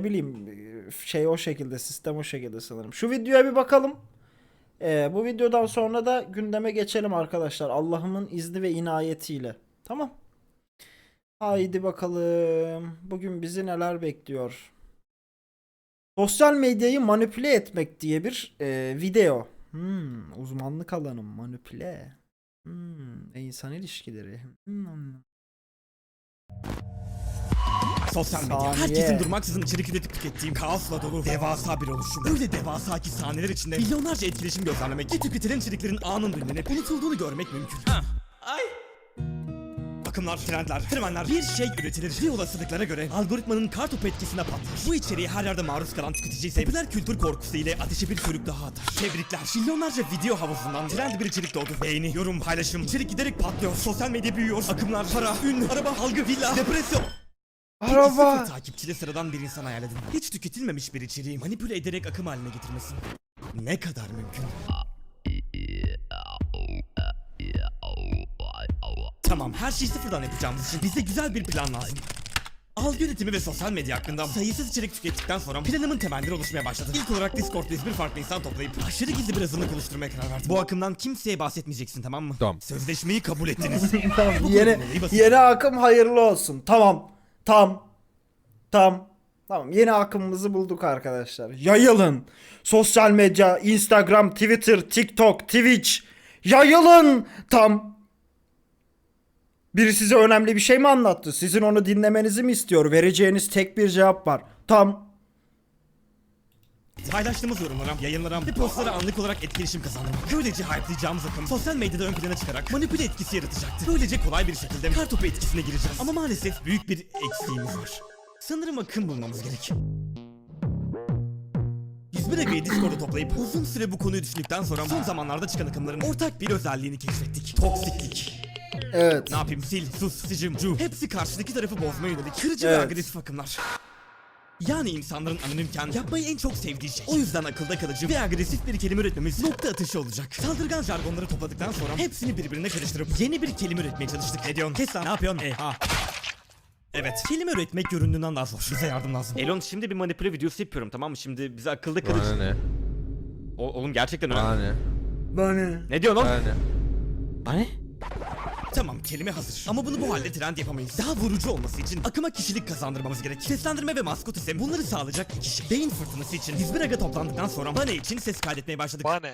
Bileyim şey o şekilde sistem o şekilde sanırım. Şu videoya bir bakalım. Ee, bu videodan sonra da gündeme geçelim arkadaşlar. Allah'ımın izni ve inayetiyle. Tamam. Haydi bakalım. Bugün bizi neler bekliyor? Sosyal medyayı manipüle etmek diye bir e, video. Hmm, uzmanlık alanım manipüle. Hmm, insan ilişkileri. Hmm. Sosyal medya. Saniye. Herkesin durmaksızın içerik üretip tükettiğim kaosla dolu devasa bir oluşum. Öyle devasa ki saniyeler içinde milyonlarca etkileşim gözlemlemek ve tüketilen içeriklerin anında ünlenip unutulduğunu görmek mümkün. Ha. Ay. Akımlar, trendler, fenomenler bir şey üretilir ve olasılıklara göre algoritmanın kartopu etkisine patlar. Bu içeriği her yerde maruz kalan tüketici ise popüler kültür korkusu ile ateşe bir körük daha atar. Tebrikler. Milyonlarca video havuzundan trend bir içerik doğdu. Beğeni, yorum, paylaşım, içerik giderek patlıyor. Sosyal medya büyüyor. Akımlar, para, ün, araba, algı, villa, depresyon. Araba. sıfır takipçili sıradan bir insan hayal edin. Hiç tüketilmemiş bir içeriği manipüle ederek akım haline getirmesi. Ne kadar mümkün? Tamam her şeyi sıfırdan yapacağımız için bize güzel bir plan lazım. Algı yönetimi ve sosyal medya hakkında sayısız içerik tükettikten sonra planımın temelleri oluşmaya başladı. İlk olarak Discord'da 101 farklı insan toplayıp aşırı gizli bir azınlık oluşturmaya karar verdim. Bu akımdan kimseye bahsetmeyeceksin tamam mı? Tamam. Sözleşmeyi kabul ettiniz. Tamam, yeni yeni akım hayırlı olsun. Tamam. Tam. Tam. Tamam yeni akımımızı bulduk arkadaşlar. Yayılın. Sosyal medya, Instagram, Twitter, TikTok, Twitch. Yayılın. Tam. Biri size önemli bir şey mi anlattı? Sizin onu dinlemenizi mi istiyor? Vereceğiniz tek bir cevap var. Tam. Paylaştığımız yorumlara, yayınlara ve postlara anlık olarak etkileşim kazandırmak. Böylece hype'layacağımız akım sosyal medyada ön plana çıkarak manipüle etkisi yaratacaktır. Böylece kolay bir şekilde kartopu etkisine gireceğiz. Ama maalesef büyük bir eksiğimiz var. Sanırım akım bulmamız gerek. 101 Aga'yı Discord'a toplayıp uzun süre bu konuyu düşündükten sonra son zamanlarda çıkan akımların ortak bir özelliğini keşfettik. Toksiklik. Evet. Ne yapayım sil, sus, sicim, cu. Hepsi karşıdaki tarafı bozmaya yönelik kırıcı ve Evet. agresif akımlar. Yani insanların anonimken yapmayı en çok sevdiği şey. O yüzden akılda kalıcı ve agresif bir kelime üretmemiz nokta atışı olacak. Saldırgan jargonları topladıktan sonra hepsini birbirine karıştırıp yeni bir kelime üretmeye çalıştık. Ne diyorsun? Kes lan. Ne yapıyorsun? E, ha. Evet. Kelime üretmek göründüğünden daha zor. Bize yardım lazım. Elon şimdi bir manipüle videosu yapıyorum tamam mı? Şimdi bize akılda kalıcı... Bana ne? O- oğlum gerçekten Bana öyle. ne? Bana. Ne diyorsun oğlum? Bana ne? Bana ne? Tamam kelime hazır. Ama bunu bu halde trend yapamayız. Daha vurucu olması için akıma kişilik kazandırmamız gerek. Seslendirme ve maskot ise bunları sağlayacak iki şey. Beyin fırtınası için 101 aga toplandıktan sonra Bane için ses kaydetmeye başladık. Bane.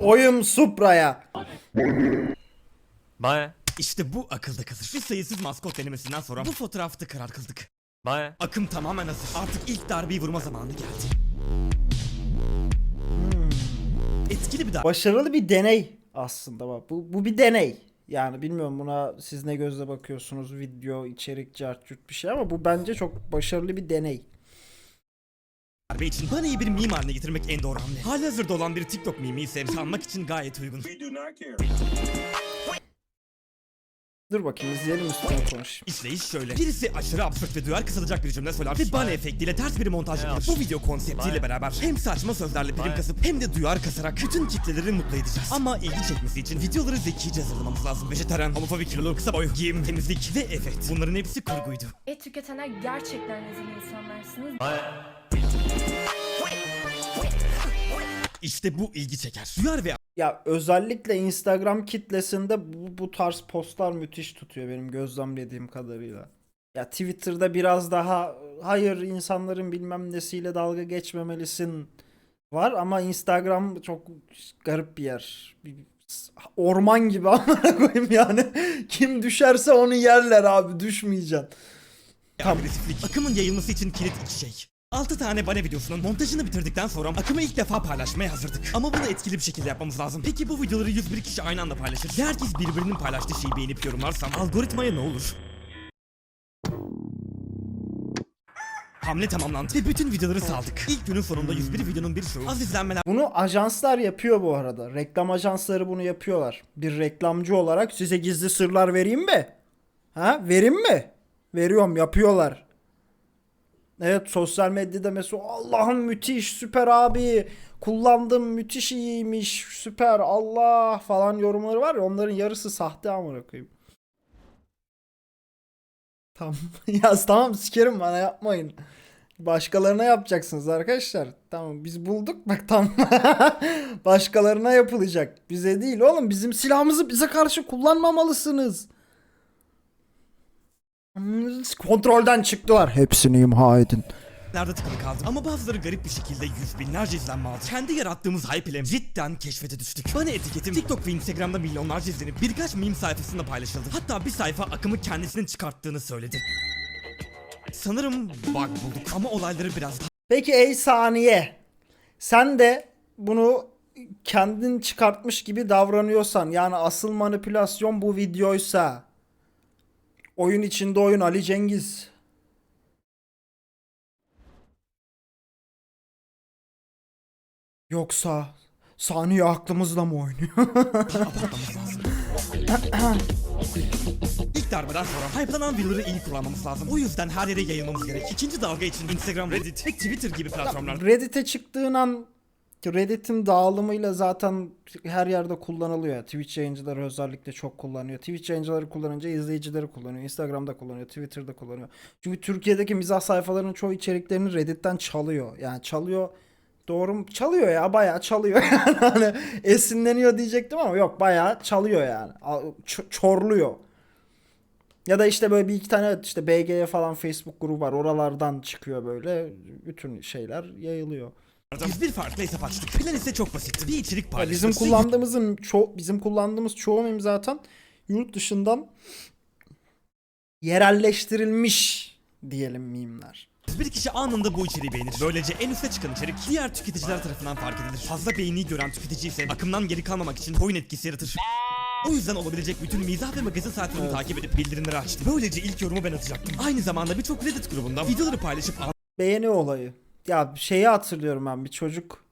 Oyum Supra'ya. Bana. İşte bu akılda kalır. Bir sayısız maskot denemesinden sonra bu fotoğrafta karar kıldık. Bana. Akım tamamen hazır. Artık ilk darbeyi vurma zamanı geldi. Etkili bir darbe. Başarılı bir deney aslında bak. Bu, bu bir deney. Yani bilmiyorum buna siz ne gözle bakıyorsunuz video, içerik, cartçurt bir şey ama bu bence çok başarılı bir deney. Darbe için Bane'yi bir meme haline getirmek en doğru hamle. Halihazırda olan bir TikTok mimi ise sanmak için gayet uygun. Dur bakayım izleyelim üstüne konuşayım. İşleyiş şöyle. Birisi aşırı absürt ve duyar kısılacak bir cümle söyler ve Bane efektiyle ters bir montaj yapar. Bu video konseptiyle beraber hem saçma sözlerle prim kasıp hem de duyar kasarak bütün kitleleri mutlu edeceğiz. Ama ilgi çekmesi için videoları zekice hazırlamamız lazım. Vejetaryen, homofobik, kilolu, kısa boy, giyim, temizlik ve evet bunların hepsi kurguydu. Et tüketenler gerçekten rezil insanlarsınız. İşte bu ilgi çeker. Duyar ve Ya özellikle Instagram kitlesinde bu, bu tarz postlar müthiş tutuyor benim gözlemlediğim kadarıyla. Ya Twitter'da biraz daha hayır insanların bilmem nesiyle dalga geçmemelisin var ama Instagram çok garip bir yer. Bir orman gibi amına koyayım yani. Kim düşerse onu yerler abi düşmeyeceksin. agresiflik. Akımın yayılması için kilit iki şey. 6 tane bane videosunun montajını bitirdikten sonra akımı ilk defa paylaşmaya hazırdık. Ama bunu etkili bir şekilde yapmamız lazım. Peki bu videoları 101 kişi aynı anda paylaşır. Herkes birbirinin paylaştığı şeyi beğenip yorumlarsam algoritmaya ne olur? Hamle tamamlandı ve bütün videoları saldık. İlk günün sonunda 101 videonun bir çoğu az izlenmeler Bunu ajanslar yapıyor bu arada. Reklam ajansları bunu yapıyorlar. Bir reklamcı olarak size gizli sırlar vereyim mi? Ha? Vereyim mi? Veriyorum yapıyorlar. Evet sosyal medyada mesela Allah'ım müthiş süper abi kullandım müthiş iyiymiş süper Allah falan yorumları var ya onların yarısı sahte amına koyayım. Tamam. ya tamam sikerim bana yapmayın. Başkalarına yapacaksınız arkadaşlar. Tamam biz bulduk bak tamam. Başkalarına yapılacak. Bize değil oğlum. Bizim silahımızı bize karşı kullanmamalısınız. Kontrolden çıktılar. Hepsini imha edin. Nerede tıkalı kaldım ama bazıları garip bir şekilde yüz binlerce izlenme aldı. Kendi yarattığımız hype ile cidden keşfete düştük. Bana etiketim TikTok ve Instagram'da milyonlarca izlenip birkaç meme sayfasında paylaşıldı. Hatta bir sayfa akımı kendisinin çıkarttığını söyledi. Sanırım bug bulduk ama olayları biraz Peki ey saniye. Sen de bunu kendin çıkartmış gibi davranıyorsan yani asıl manipülasyon bu videoysa oyun içinde oyun Ali Cengiz. Yoksa saniye aklımızla mı oynuyor? İlk darbeden sonra hype'lanan villaları iyi kullanmamız lazım. O yüzden her yere yayılmamız gerek. İkinci dalga için Instagram, Reddit ve Twitter gibi platformlar Reddit'e çıktığın an Reddit'in dağılımıyla zaten her yerde kullanılıyor. Twitch yayıncıları özellikle çok kullanıyor. Twitch yayıncıları kullanınca izleyicileri kullanıyor. Instagram'da kullanıyor. Twitter'da kullanıyor. Çünkü Türkiye'deki mizah sayfalarının çoğu içeriklerini Reddit'ten çalıyor. Yani çalıyor. Doğru mu? Çalıyor ya bayağı çalıyor hani esinleniyor diyecektim ama yok bayağı çalıyor yani. Çorluyor. Ya da işte böyle bir iki tane işte BG'ye falan Facebook grubu var. Oralardan çıkıyor böyle. Bütün şeyler yayılıyor. Biz bir farklı hesap açtık. Plan ise çok basitti. Bir içerik paylaştık. bizim kullandığımızın ço bizim kullandığımız çoğu meme zaten yurt dışından yerelleştirilmiş diyelim mimler. Bir kişi anında bu içeriği beğenir. Böylece en üste çıkan içerik diğer tüketiciler tarafından fark edilir. Fazla beğeni gören tüketici ise akımdan geri kalmamak için coin etkisi yaratır. O yüzden olabilecek bütün mizah ve magazin sayfalarını takip edip bildirimleri açtım. Böylece ilk yorumu ben atacaktım. Aynı zamanda birçok Reddit grubunda videoları paylaşıp Beğeni olayı. Ya şeyi hatırlıyorum ben bir çocuk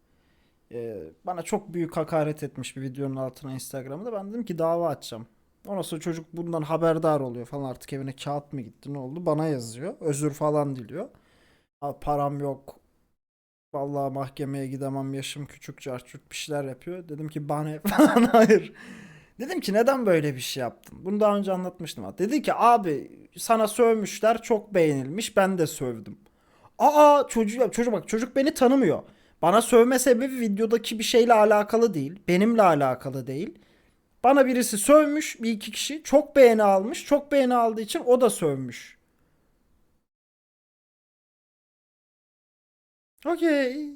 e, bana çok büyük hakaret etmiş bir videonun altına Instagram'da. Ben dedim ki dava açacağım. Ondan sonra çocuk bundan haberdar oluyor falan artık evine kağıt mı gitti ne oldu bana yazıyor. Özür falan diliyor. Abi param yok. Vallahi mahkemeye gidemem yaşım küçük carçurt bir şeyler yapıyor. Dedim ki bana falan hayır. Dedim ki neden böyle bir şey yaptın? Bunu daha önce anlatmıştım. Dedi ki abi sana sövmüşler çok beğenilmiş ben de sövdüm. Aa çocuk çocuk bak çocuk beni tanımıyor. Bana sövme sebebi videodaki bir şeyle alakalı değil. Benimle alakalı değil. Bana birisi sövmüş bir iki kişi çok beğeni almış. Çok beğeni aldığı için o da sövmüş. Okey.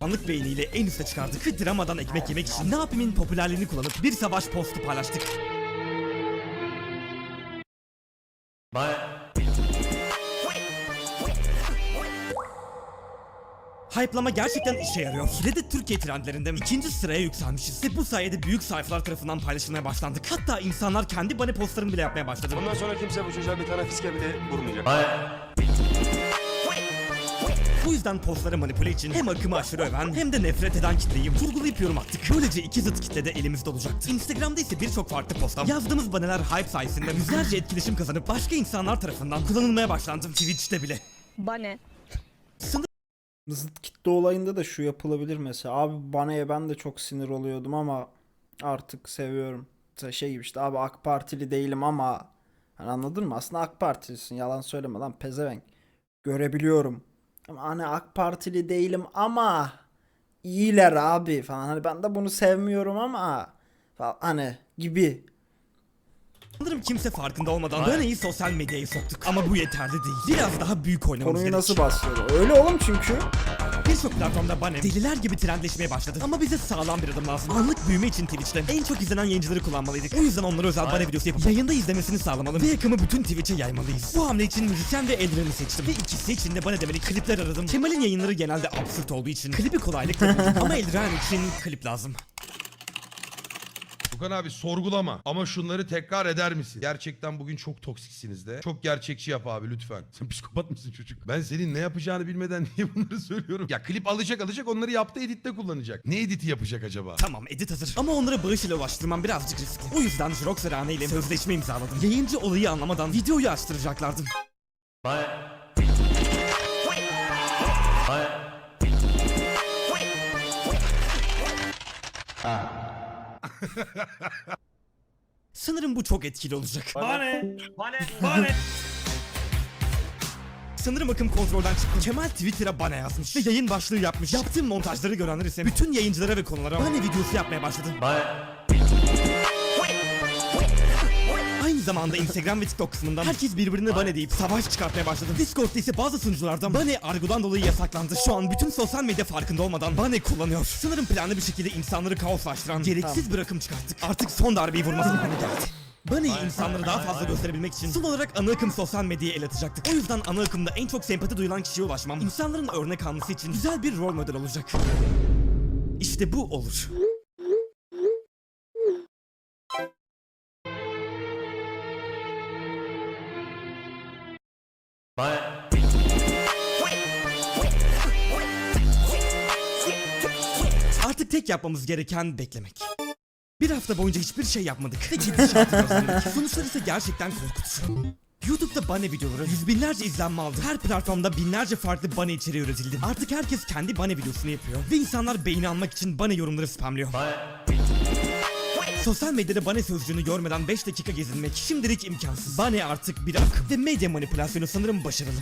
anlık beğeniyle en üste çıkardık. Ve dramadan ekmek yemek için ne yapayımın popülerliğini kullanıp bir savaş postu paylaştık. Hype'lama gerçekten işe yarıyor. Reddit Türkiye trendlerinde ikinci sıraya yükselmişiz. Ve bu sayede büyük sayfalar tarafından paylaşılmaya başlandık. Hatta insanlar kendi bane postlarını bile yapmaya başladı. Bundan sonra kimse bu çocuğa bir tane fiske bile vurmayacak. Bu yüzden postları manipüle için hem akımı aşırı öven hem de nefret eden kitleyi vurgulayıp yorum attık. Böylece iki zıt kitle de elimizde olacaktı. Instagram'da ise birçok farklı postam yazdığımız baneler hype sayesinde yüzlerce etkileşim kazanıp başka insanlar tarafından kullanılmaya başlandı. Twitch'te bile. Bane. Zıt kitle olayında da şu yapılabilir mesela. Abi Bana'ya ben de çok sinir oluyordum ama artık seviyorum. Mesela şey gibi işte abi AK Partili değilim ama hani anladın mı? Aslında AK Partilisin. Yalan söyleme lan pezevenk. Görebiliyorum. Ama hani AK Partili değilim ama iyiler abi falan. Hani ben de bunu sevmiyorum ama falan hani gibi. Sanırım kimse farkında olmadan baneyi sosyal medyaya soktuk. Ama bu yeterli değil. Biraz daha büyük oynamamız Konuyu gerek. nasıl bastırıyor? Öyle oğlum çünkü. Birçok platformda bane deliler gibi trendleşmeye başladı. Ama bize sağlam bir adım lazım. Anlık büyüme için Twitch'te en çok izlenen yayıncıları kullanmalıydık. O yüzden onlara özel bane videosu yapıp yayında izlemesini sağlamalı ve akımı bütün Twitch'e yaymalıyız. Bu hamle için müzisyen ve Eldiren'i seçtim. Ve ikisi için de bana demeli klipler aradım. Kemal'in yayınları genelde absürt olduğu için klibi kolaylıkla bulduk. Ama Eldiren için klip lazım. Furkan abi sorgulama ama şunları tekrar eder misin? Gerçekten bugün çok toksiksiniz de. Çok gerçekçi yap abi lütfen. Sen psikopat mısın çocuk? Ben senin ne yapacağını bilmeden niye bunları söylüyorum? Ya klip alacak alacak onları yaptı editte kullanacak. Ne editi yapacak acaba? Tamam edit hazır. Ama onları bağış ile ulaştırmam birazcık riskli. O yüzden Jirox Rane ile sözleşme imzaladım. Yayıncı olayı anlamadan videoyu açtıracaklardı. Sanırım bu çok etkili olacak. Bane, bane, bane. Sanırım akım kontrolden çıktı. Kemal Twitter'a bana yazmış ve yayın başlığı yapmış. Yaptığım montajları görenler ise bütün yayıncılara ve konulara bana videosu yapmaya başladı. Aynı zamanda Instagram ve TikTok kısmından herkes birbirine bane deyip savaş çıkartmaya başladı. Discord'da ise bazı sunuculardan bane argodan dolayı yasaklandı. Şu an bütün sosyal medya farkında olmadan bane kullanıyor. Sanırım planlı bir şekilde insanları kaoslaştıran gereksiz bir akım çıkarttık. Artık son darbeyi vurma zamanı geldi. Bane'yi insanlara daha fazla gösterebilmek için son olarak ana akım sosyal medyaya el atacaktık. O yüzden ana akımda en çok sempati duyulan kişiye ulaşmam, insanların örnek alması için güzel bir rol model olacak. İşte bu olur. Artık tek yapmamız gereken beklemek. Bir hafta boyunca hiçbir şey yapmadık ve gidişatı gözledik. Sonuçlar ise gerçekten korkutucu. YouTube'da Bane videoları yüz binlerce izlenme aldı. Her platformda binlerce farklı Bane içeriği üretildi. Artık herkes kendi Bane videosunu yapıyor. Ve insanlar beğeni almak için Bane yorumları spamlıyor. Sosyal medyada Bane sözcüğünü görmeden 5 dakika gezinmek şimdilik imkansız. Bane artık bir akım ve medya manipülasyonu sanırım başarılı.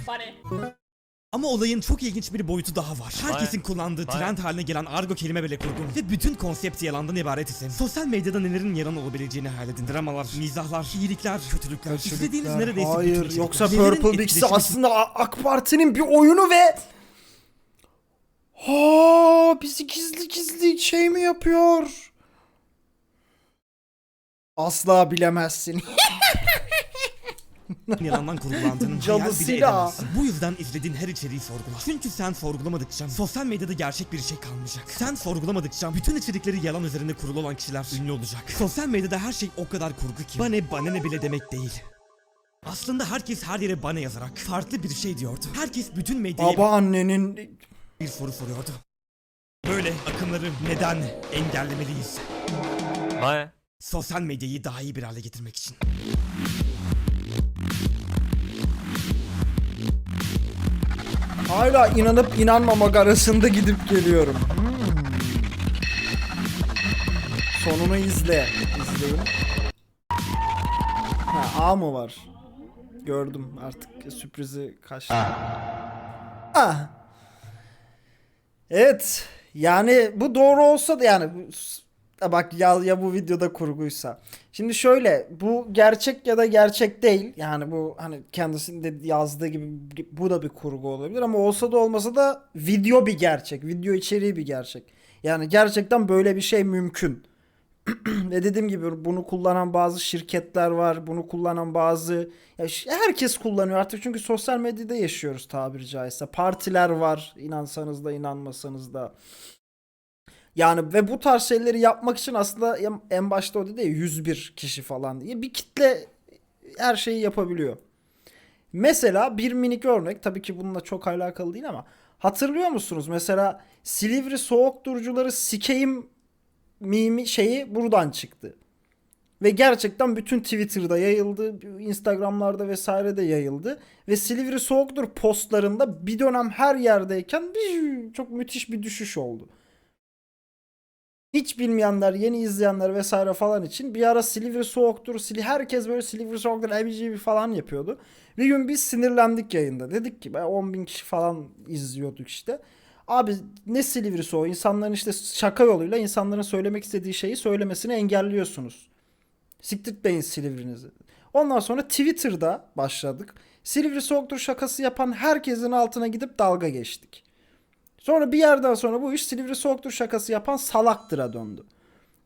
Ama olayın çok ilginç bir boyutu daha var. Herkesin kullandığı trend haline gelen argo kelime bile kurgun ve bütün konsept yalandan ibaret ise sosyal medyada nelerin yalan olabileceğini hayal edin. Dramalar, mizahlar, iyilikler, kötülükler, izlediğiniz neredeyse Hayır yoksa Nelerin Purple Bix'i aslında AK Parti'nin bir oyunu ve Ha bizi gizli gizli şey mi yapıyor? Asla bilemezsin. yalandan kurgulandığının hayal bile Cadısıyla. edemezsin. Bu yüzden izlediğin her içeriği sorgula. Çünkü sen sorgulamadıkça sosyal medyada gerçek bir şey kalmayacak. Sen sorgulamadıkça bütün içerikleri yalan üzerine kurulu olan kişiler ünlü olacak. Sosyal medyada her şey o kadar kurgu ki. Bane bana ne bile demek değil. Aslında herkes her yere bana yazarak farklı bir şey diyordu. Herkes bütün medyaya Baba annenin bir soru soruyordu. Böyle akımları neden engellemeliyiz? Sosyal medyayı daha iyi bir hale getirmek için. hala inanıp inanmamak arasında gidip geliyorum. Hmm. Sonunu izle. İzleyin. Ha, A mı var? Gördüm artık sürprizi kaçtı. Ah. Evet. Yani bu doğru olsa da yani bak ya, ya bu videoda kurguysa. Şimdi şöyle bu gerçek ya da gerçek değil. Yani bu hani kendisinin de yazdığı gibi bu da bir kurgu olabilir ama olsa da olmasa da video bir gerçek. Video içeriği bir gerçek. Yani gerçekten böyle bir şey mümkün. Ve dediğim gibi bunu kullanan bazı şirketler var. Bunu kullanan bazı ya herkes kullanıyor artık çünkü sosyal medyada yaşıyoruz tabiri caizse. Partiler var. inansanız da inanmasanız da. Yani ve bu tarz şeyleri yapmak için aslında en- başta o dedi ya 101 kişi falan diye bir kitle her şeyi yapabiliyor. Mesela bir minik örnek tabii ki bununla çok alakalı değil ama hatırlıyor musunuz? Mesela Silivri soğuk durucuları sikeyim mimi şeyi buradan çıktı. Ve gerçekten bütün Twitter'da yayıldı, Instagram'larda vesaire de yayıldı. Ve Silivri Soğuktur postlarında bir dönem her yerdeyken bir, çok müthiş bir düşüş oldu. Hiç bilmeyenler, yeni izleyenler vesaire falan için bir ara Silivri Soğuktur, Sili herkes böyle Silivri Soğuktur, LBGB falan yapıyordu. Bir gün biz sinirlendik yayında. Dedik ki 10 bin kişi falan izliyorduk işte. Abi ne Silivri Soğuk? İnsanların işte şaka yoluyla insanların söylemek istediği şeyi söylemesini engelliyorsunuz. Siktirtmeyin Silivri'nizi. Ondan sonra Twitter'da başladık. Silivri Soğuktur şakası yapan herkesin altına gidip dalga geçtik. Sonra bir yerden sonra bu iş Silivri Soğuktur şakası yapan salaktıra döndü.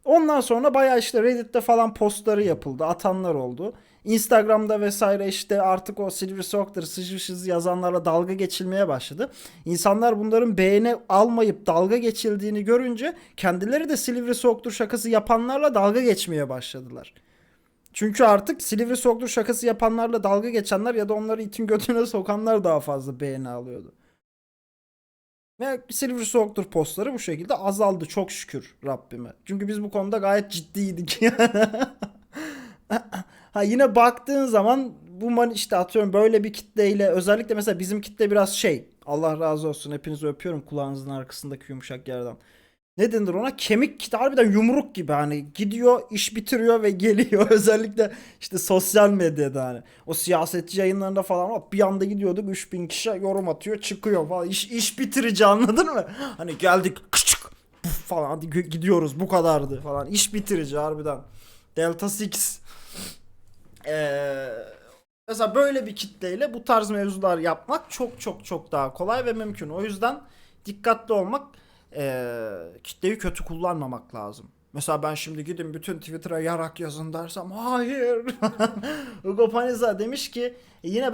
Ondan sonra bayağı işte Reddit'te falan postları yapıldı. Atanlar oldu. Instagram'da vesaire işte artık o Silivri Soğuktur sıcı yazanlarla dalga geçilmeye başladı. İnsanlar bunların beğeni almayıp dalga geçildiğini görünce kendileri de Silivri Soğuktur şakası yapanlarla dalga geçmeye başladılar. Çünkü artık Silivri Soğuktur şakası yapanlarla dalga geçenler ya da onları itin götüne sokanlar daha fazla beğeni alıyordu. Ve Silivri Soğuktur postları bu şekilde azaldı çok şükür Rabbime. Çünkü biz bu konuda gayet ciddiydik ha yine baktığın zaman bu man işte atıyorum böyle bir kitleyle özellikle mesela bizim kitle biraz şey Allah razı olsun hepinizi öpüyorum kulağınızın arkasındaki yumuşak yerden. Ne denir ona? Kemik harbiden yumruk gibi hani. Gidiyor iş bitiriyor ve geliyor. Özellikle işte sosyal medyada hani. O siyasetçi yayınlarında falan bak bir anda gidiyorduk 3000 kişi yorum atıyor çıkıyor falan. İş, iş bitirici anladın mı? Hani geldik küçük falan. Hadi gidiyoruz bu kadardı falan. İş bitirici harbiden. Delta Six. Ee, mesela böyle bir kitleyle bu tarz mevzular yapmak çok çok çok daha kolay ve mümkün. O yüzden dikkatli olmak, ee, kitleyi kötü kullanmamak lazım. Mesela ben şimdi gidin bütün Twitter'a yarak yazın dersem hayır. Hugo Paniza demiş ki "E yine ben